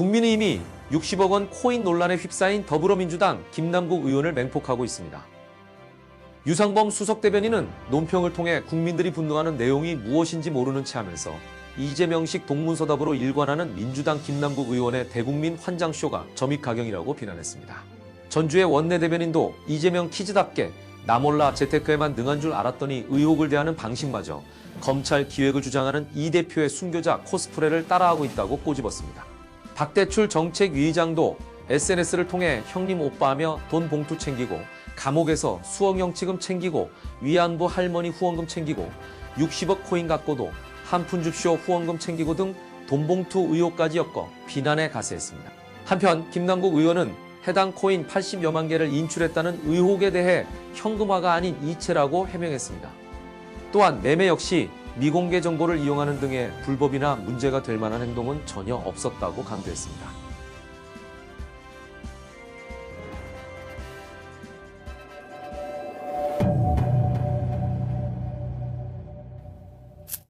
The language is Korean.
국민의힘이 60억 원 코인 논란에 휩싸인 더불어민주당 김남국 의원을 맹폭하고 있습니다. 유상범 수석 대변인은 논평을 통해 국민들이 분노하는 내용이 무엇인지 모르는 채 하면서 이재명식 동문서답으로 일관하는 민주당 김남국 의원의 대국민 환장쇼가 점입가경이라고 비난했습니다. 전주의 원내 대변인도 이재명 키즈답게 나 몰라 재테크에만 능한 줄 알았더니 의혹을 대하는 방식마저 검찰 기획을 주장하는 이 대표의 순교자 코스프레를 따라하고 있다고 꼬집었습니다. 박대출 정책위의장도 SNS를 통해 형님 오빠하며 돈 봉투 챙기고 감옥에서 수억령 지금 챙기고 위안부 할머니 후원금 챙기고 60억 코인 갖고도 한 푼 줍쇼 후원금 챙기고 등 돈봉투 의혹까지 엮어 비난에 가세했습니다. 한편 김남국 의원은 해당 코인 80여만 개를 인출했다는 의혹에 대해 현금화가 아닌 이체라고 해명했습니다. 또한 매매 역시 미공개 정보를 이용하는 등의 불법이나 문제가 될 만한 행동은 전혀 없었다고 강조했습니다.